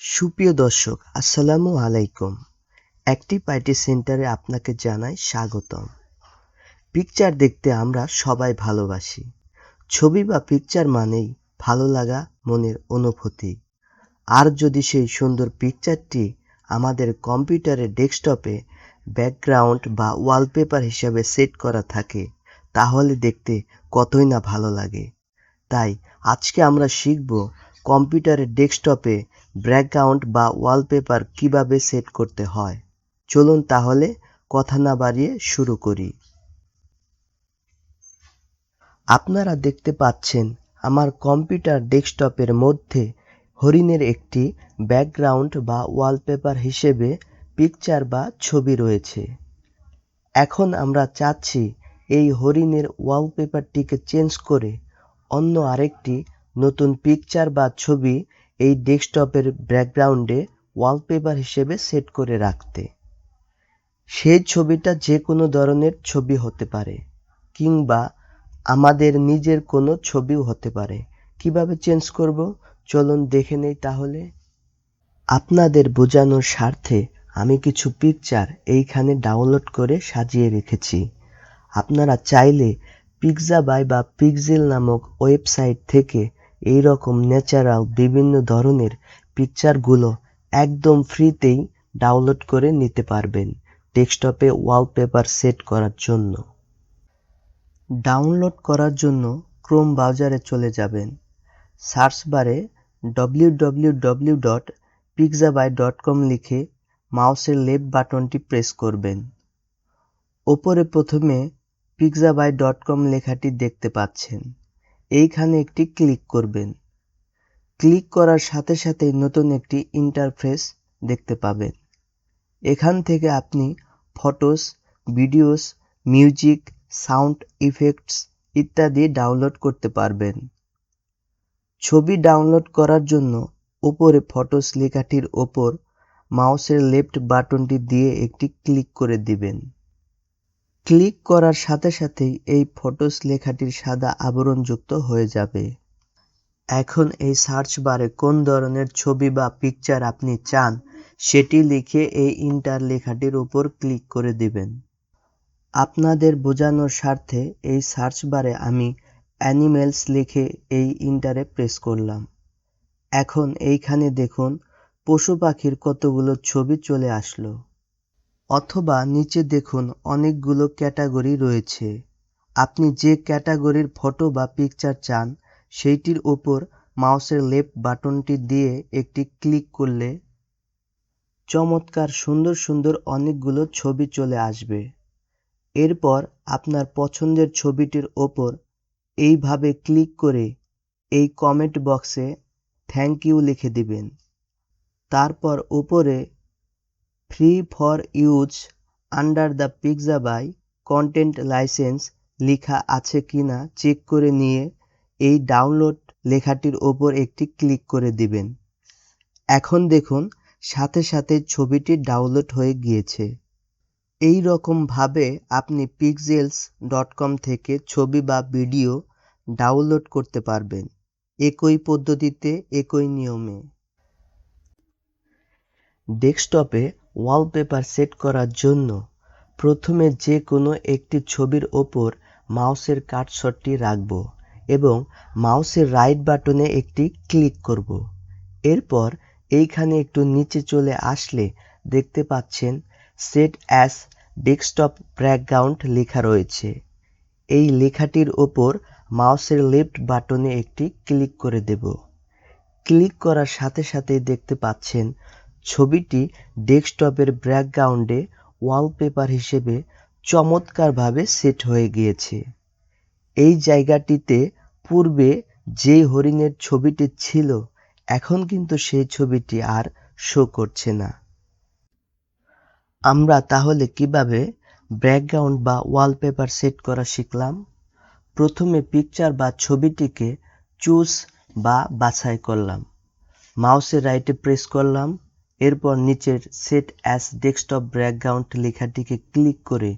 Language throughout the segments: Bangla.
সুপ্রিয় দর্শক, আসসালামু আলাইকুম। অ্যাক্টিভ আইটি সেন্টারে আপনাকে জানাই স্বাগতম। পিকচার দেখতে আমরা সবাই ভালোবাসি। ছবি বা পিকচার মানেই ভালো লাগা, মনের অনুভূতি। আর যদি সেই সুন্দর পিকচারটি আমাদের কম্পিউটারের ডেস্কটপে, ব্যাকগ্রাউন্ড বা ওয়ালপেপার হিসাবে সেট করা থাকে, তাহলে দেখতে কতই না ভালো লাগে। তাই আজকে আমরা শিখব কম্পিউটারের ডেস্কটপে ব্যাকগ্রাউন্ড বা ওয়ালপেপার কীভাবে সেট করতে হয়? চলুন তাহলে কথা না বাড়িয়ে শুরু করি। আপনারা দেখতে পাচ্ছেন, আমার কম্পিউটার ডেস্কটপের মধ্যে হরিণের একটি ব্যাকগ্রাউন্ড বা ওয়ালপেপার হিসেবে পিকচার বা ছবি রয়েছে। এখন আমরা চাচ্ছি এই হরিণের ওয়ালপেপারটিকে চেঞ্জ করে অন্য আরেকটি নতুন পিকচার বা ছবি এই ডেস্কটপের ব্যাকগ্রাউন্ডে ওয়ালপেপার হিসেবে সেট করে রাখতে। সেই ছবিটা যে কোনো ধরনের ছবি হতে পারে, কিংবা আমাদের নিজের কোনো ছবিও হতে পারে। কীভাবে চেঞ্জ করব? চলুন দেখে নেই তাহলে। আপনাদের বোঝানোর স্বার্থে আমি কিছু পিকচার এইখানে ডাউনলোড করে সাজিয়ে রেখেছি। আপনারা চাইলে পিকজাবাই বা পিকজেল নামক ওয়েবসাইট থেকে এই রকম ন্যাচারাল বিভিন্ন ধরনের পিকচারগুলো একদম ফ্রিতেই ডাউনলোড করে নিতে পারবেন ডেস্কটপে ওয়ালপেপার সেট করার জন্য। ডাউনলোড করার জন্য ক্রোম ব্রাউজারে চলে যাবেন। সার্চ বারে W W W dot Pixabay dot com লিখে মাউসের লেফট বাটনটি প্রেস করবেন। ওপরে প্রথমে পিকজাবাই ডট কম লেখাটি দেখতে পাচ্ছেন। এইখানে একটি ক্লিক করবেন। ক্লিক করার সাথে সাথে নতুন একটি ইন্টারফেস দেখতে পাবেন। এখান থেকে আপনি photos videos music sound effects ইত্যাদি ডাউনলোড করতে পারবেন। ছবি ডাউনলোড করার জন্য উপরে ফটোস লেখাটির ওপর মাউসের লেফট বাটনটি দিয়ে একটি ক্লিক করে দিবেন। ক্লিক করার সাথে সাথেই এই ফটোস লেখাটির সাদা আবরণযুক্ত হয়ে যাবে। এখন এই সার্চ বারে কোন ধরনের ছবি বা পিকচার আপনি চান, সেটি লিখে এই ইন্টার লেখাটির উপর ক্লিক করে দিবেন। আপনাদের বোঝানোর স্বার্থে এই সার্চ বারে আমি অ্যানিমেলস লিখে এই ইন্টারে প্রেস করলাম। এখন এইখানে দেখুন, পশু পাখির কতগুলো ছবি চলে আসলো। অথবা নিচে দেখুন অনেকগুলো ক্যাটাগরি রয়েছে। আপনি যে ক্যাটাগরির ফটো বা পিকচার চান, সেইটির ওপর মাউসের লেফট বাটনটি দিয়ে একটি ক্লিক করলে চমৎকার সুন্দর সুন্দর অনেকগুলো ছবি চলে আসবে। এরপর আপনার পছন্দের ছবিটির ওপর এইভাবে ক্লিক করে এই কমেন্ট বক্সে থ্যাংক ইউ লিখে দিবেন। তারপর উপরে free for use under the Pixabay content license লেখা আছে কিনা চেক করে নিয়ে এই ডাউনলোড লেখাটির ওপর একটি ক্লিক করে দিবেন। এখন দেখুন, সাথে সাথে ছবিটি ডাউনলোড হয়ে গিয়েছে। এই রকমভাবে আপনি পিকজেলস ডট কম থেকে ছবি বা ভিডিও ডাউনলোড করতে পারবেন। একই পদ্ধতিতে, একই নিয়মে। ডেস্কটপে ওয়ালপেপার সেট করার জন্য প্রথমে যে কোনো একটি ছবির ওপর মাউসের কাটশটটি রাখব এবং মাউসের রাইট বাটনে একটি ক্লিক করব। এরপর এইখানে একটু নিচে চলে আসলে দেখতে পাচ্ছেন সেট অ্যাস ডেস্কটপ ব্যাকগ্রাউন্ড লেখা রয়েছে। এই লেখাটির ওপর মাউসের লেফট বাটনে একটি ক্লিক করে দেব। ক্লিক করার সাথে সাথে দেখতে পাচ্ছেন ছবিটি ডেস্কটপের ব্যাকগ্রাউন্ডে ওয়ালপেপার হিসেবে চমৎকারভাবে সেট হয়ে গিয়েছে। এই জায়গাটিতে পূর্বে যে হরিণের ছবিটি ছিল, এখন কিন্তু সেই ছবিটি আর শো করছে না। আমরা তাহলে কীভাবে ব্যাকগ্রাউন্ড বা ওয়ালপেপার সেট করা শিখলাম? প্রথমে পিকচার বা ছবিটিকে চুজ বা বাছাই করলাম। মাউসের রাইটে প্রেস করলাম। এরপর নিচের সেট অ্যাস ডেস্কটপ ব্যাকগ্রাউন্ড লেখাটিকে ক্লিক করে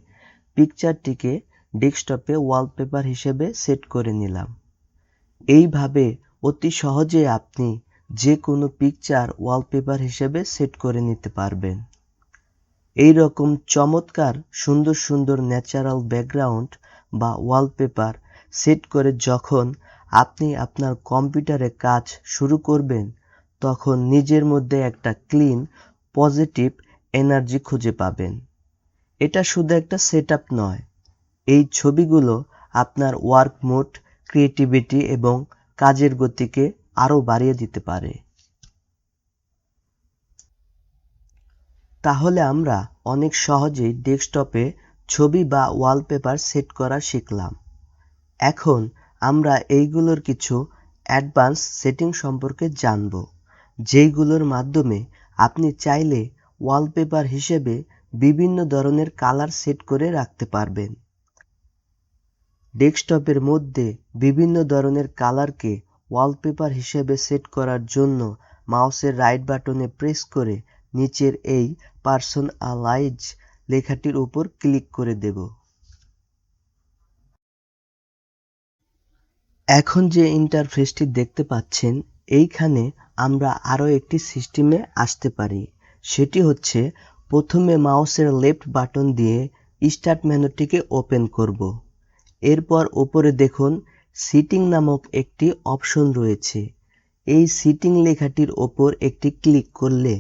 পিকচারটিকে ডেস্কটপে ওয়ালপেপার হিসেবে সেট করে নিলাম। এইভাবে অতি সহজে আপনি যে কোনো পিকচার ওয়ালপেপার হিসেবে সেট করে নিতে পারবেন। এই রকম চমৎকার, সুন্দর সুন্দর ন্যাচারাল ব্যাকগ্রাউন্ড বা ওয়ালপেপার সেট করে যখন আপনি আপনার কম্পিউটারে কাজ শুরু করবেন তখন নিজের মধ্যে একটা ক্লিন পজিটিভ এনার্জি খুঁজে পাবেন। এটা শুধু একটা সেট আপ নয়, এই ছবিগুলো আপনার ওয়ার্ক মোড ক্রিয়েটিভিটি এবং কাজের গতিকে আরও বাড়িয়ে দিতে পারে। তাহলে আমরা অনেক সহজেই ডেস্কটপে ছবি বা ওয়ালপেপার সেট করা শিখলাম। এখন আমরা এইগুলোর কিছু অ্যাডভান্স সেটিং সম্পর্কে জানব। যেইগুলোর মাধ্যমে আপনি চাইলে ওয়ালপেপার হিসেবে বিভিন্ন ধরনের কালার সেট করে রাখতে পারবেন। ডেস্কটপের মধ্যে বিভিন্ন ধরনের কালারকে ওয়ালপেপার হিসেবে সেট করার জন্য মাউসের রাইট বাটনে প্রেস করে নিচের এই পার্সোনালাইজ লেখাটির উপর ক্লিক করে দেব। এখন যে ইন্টারফেসটি দেখতে পাচ্ছেন এইখানে আমরা আরও একটি সিস্টেমে আসতে পারি। সেটি হচ্ছে, প্রথমে মাউসের লেফট বাটন দিয়ে স্টার্ট মেনুটিকে ওপেন করব। এরপর ওপরে দেখুন, সিটিং নামক একটি অপশন রয়েছে। এই সিটিং লেখাটির ওপর একটি ক্লিক করলে,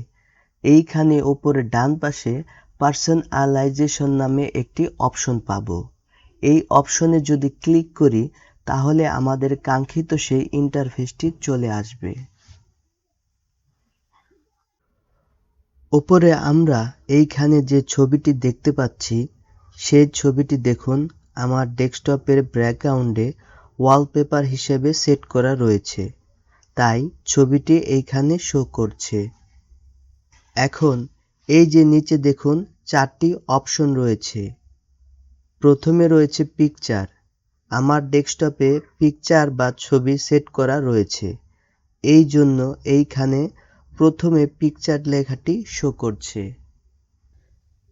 এইখানে ওপরে ডান পাশে পার্সোনালাইজেশন নামে একটি অপশন পাব। এই অপশনে যদি ক্লিক করি তাহলে আমাদের কাঙ্ক্ষিত সেই ইন্টারফেসটি চলে আসবে। ওপরে আমরা এইখানে যে ছবিটি দেখতে পাচ্ছি, সেই ছবিটি দেখুন, আমার ডেস্কটপের ব্যাকগ্রাউন্ডে ওয়ালপেপার হিসেবে সেট করা রয়েছে। তাই ছবিটি এইখানে শো করছে। এখন এই যে নিচে দেখুন, চারটি অপশন রয়েছে। প্রথমে রয়েছে পিকচার আমার ডেস্কটপে পিকচার বা ছবি সেট করা রয়েছে। এই জন্য এইখানে প্রথমে পিকচার লেখাটি শো করছে।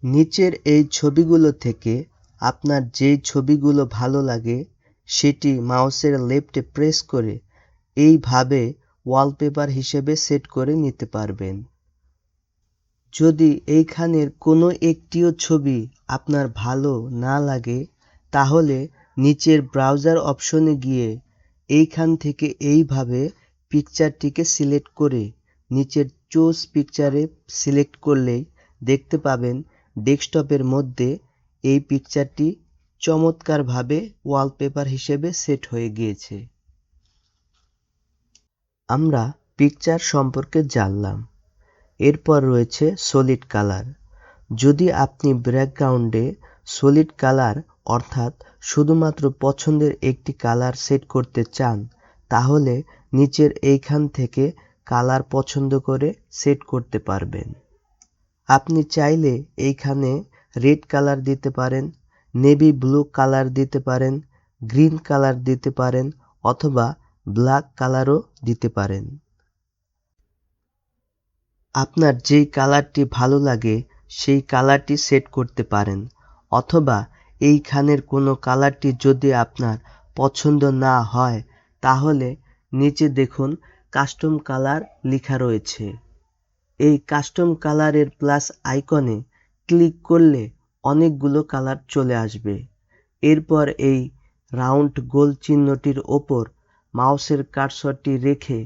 নিচের এই ছবিগুলো থেকে আপনার যেই ছবিগুলো ভালো লাগে, সেটি মাউসের লেফটে প্রেস করে এইভাবে ওয়ালপেপার হিসেবে সেট করে নিতে পারবেন। যদি এইখানের কোনো একটিও ছবি আপনার ভালো না লাগে, তাহলে নিচের ব্রাউজার অপশনে গিয়ে এইখান থেকে এইভাবে পিকচারটিকে সিলেক্ট করে নিচের চোজ পিকচারে সিলেক্ট করলেই দেখতে পাবেন ডেস্কটপের মধ্যে এই পিকচারটি চমৎকারভাবে ওয়ালপেপার হিসেবে সেট হয়ে গিয়েছে। আমরা পিকচার সম্পর্কে জানলাম। এরপর রয়েছে সলিড কালার যদি আপনি ব্যাকগ্রাউন্ডে সলিড কালার অর্থাৎ শুধুমাত্র পছন্দের একটি কালার সেট করতে চান, তাহলে নিচের এইখান থেকে কালার পছন্দ করে সেট করতে পারবেন। আপনি চাইলে এইখানে রেড কালার দিতে পারেন, নেভি ব্লু কালার দিতে পারেন, গ্রিন কালার দিতে পারেন অথবা ব্ল্যাক কালারও দিতে পারেন। আপনার যেই কালারটি ভালো লাগে, সেই কালারটি সেট করতে পারেন অথবা এইখানের কোনো কালারটি যদি আপনার পছন্দ না হয়, তাহলে নিচে দেখুন কাস্টম কালার লেখা রয়েছে। এই কাস্টম কালারের প্লাস আইকনে ক্লিক করলে অনেকগুলো কালার চলে আসবে। এরপর এই রাউন্ড গোল চিহ্নটির ওপর মাউসের কার্সরটি রেখে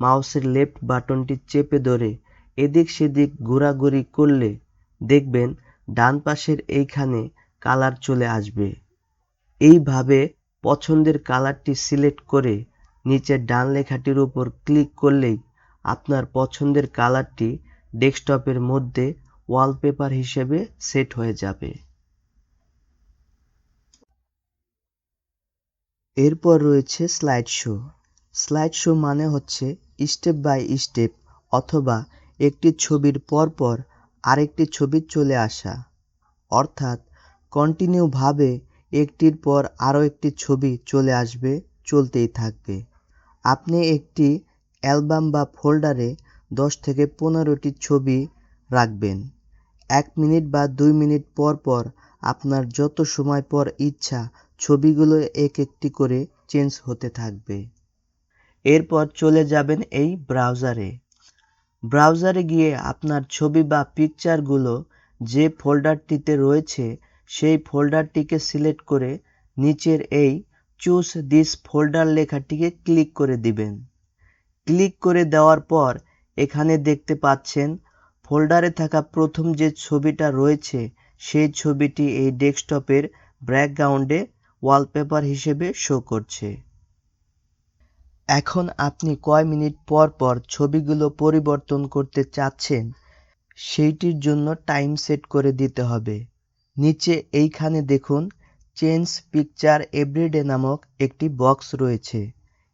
মাউসের লেফট বাটনটি চেপে ধরে এদিক সেদিক ঘোরাঘুরি করলে দেখবেন ডান পাশের এইখানে কালার চলে আসবে। এইভাবে পছন্দের কালারটি সিলেক্ট করে নিচের ডান লেখাটির উপর ক্লিক করলেই আপনার পছন্দের কালারটি ডেস্কটপের মধ্যে ওয়ালপেপার হিসেবে সেট হয়ে যাবে। এরপর রয়েছে স্লাইড শো স্লাইড শো মানে হচ্ছে স্টেপ বাই স্টেপ অথবা একটি ছবির পরপর আরেকটি ছবি চলে আসা। অর্থাৎ কন্টিনিউভাবে একটির পর আরও একটি ছবি চলে আসবে, চলতেই থাকবে। আপনি একটি অ্যালবাম বা ফোল্ডারে দশ থেকে পনেরোটি ছবি রাখবেন। এক মিনিট বা দুই মিনিট পর পর আপনার যত সময় পর ইচ্ছা ছবিগুলো এক একটি করে চেঞ্জ হতে থাকবে। এরপর চলে যাবেন এই ব্রাউজারে। ব্রাউজারে গিয়ে আপনার ছবি বা পিকচারগুলো যে ফোল্ডারটিতে রয়েছে সেই ফোল্ডারটিকে সিলেক্ট করে নিচের এই চুজ দিস ফোল্ডার লেখাটিকে ক্লিক করে দিবেন। ক্লিক করে দেওয়ার পর এখানে দেখতে পাচ্ছেন, ফোল্ডারে থাকা প্রথম যে ছবিটা রয়েছে, সেই ছবিটি এই ডেস্কটপের ব্যাকগ্রাউন্ডে ওয়ালপেপার হিসেবে শো করছে। এখন আপনি কয় মিনিট পর পর ছবিগুলো পরিবর্তন করতে চাচ্ছেন, সেইটির জন্য টাইম সেট করে দিতে হবে। নিচে এইখানে দেখুন, চেঞ্জ পিকচার এভরিডে নামক একটি বক্স রয়েছে।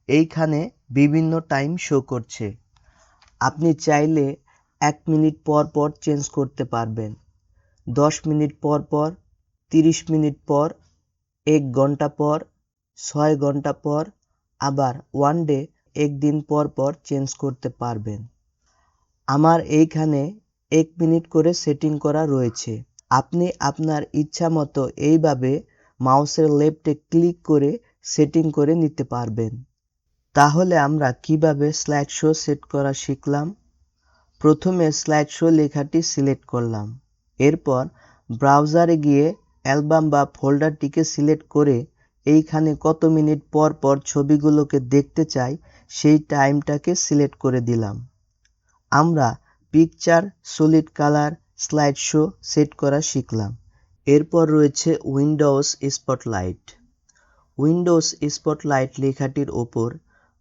এইখানে বিভিন্ন টাইম শো করছে। আপনি চাইলে এক মিনিট পর পর চেঞ্জ করতে পারবেন। দশ মিনিট পর পর, তিরিশ মিনিট পর, এক ঘণ্টা পর, ছয় ঘণ্টা পর, আবার ওয়ান ডে একদিন পর পর চেঞ্জ করতে পারবেন। আমার এইখানে এক মিনিট করে সেটিং করা রয়েছে। আপনি আপনার ইচ্ছা মতো এইভাবে মাউসের লেফটে ক্লিক করে সেটিং করে নিতে পারবেন। তাহলে আমরা কীভাবে স্লাইড শো সেট করা শিখলাম? প্রথমে স্লাইড শো লেখাটি সিলেক্ট করলাম। এরপর ব্রাউজারে গিয়ে অ্যালবাম বা ফোল্ডারটিকে সিলেক্ট করে এইখানে কত মিনিট পর পর ছবিগুলোকে দেখতে চাই সেই টাইমটাকে সিলেক্ট করে দিলাম। আমরা picture, solid colour slide show set করা শিখলাম। এরপর রয়েছে উইন্ডোজ স্পটলাইট উইন্ডোজ স্পটলাইট লেখাটির ওপর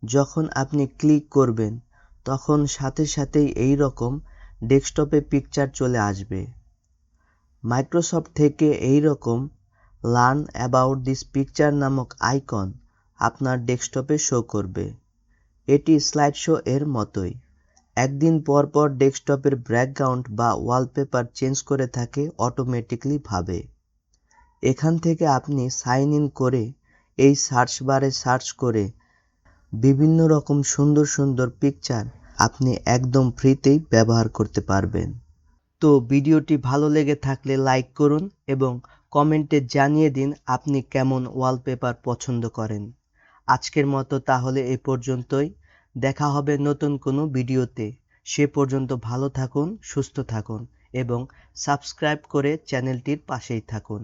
যখন আপনি ক্লিক করবেন, তখন সাথে সাথেই এই রকম ডেস্কটপে পিকচার চলে আসবে। মাইক্রোসফট থেকে এই রকম লার্ন অ্যাবাউট দিস পিকচার নামক আইকন আপনার ডেস্কটপে শো করবে। এটি স্লাইড শো এর মতোই। একদিন পর পর ডেস্কটপের ব্যাকগ্রাউন্ড বা ওয়ালপেপার চেঞ্জ করে থাকে অটোমেটিকলি ভাবে। এখান থেকে আপনি সাইন ইন করে এই সার্চ বারে সার্চ করে বিভিন্ন রকম সুন্দর সুন্দর পিকচার আপনি একদম ফ্রিতেই ব্যবহার করতে পারবেন। তো ভিডিওটি ভালো লেগে থাকলে লাইক করুন এবং কমেন্টে জানিয়ে দিন আপনি কেমন ওয়ালপেপার পছন্দ করেন। আজকের মতো তাহলে এ পর্যন্তই। দেখা হবে নতুন কোনো ভিডিওতে। সে পর্যন্ত ভালো থাকুন, সুস্থ থাকুন এবং সাবস্ক্রাইব করে চ্যানেলটির পাশেই থাকুন।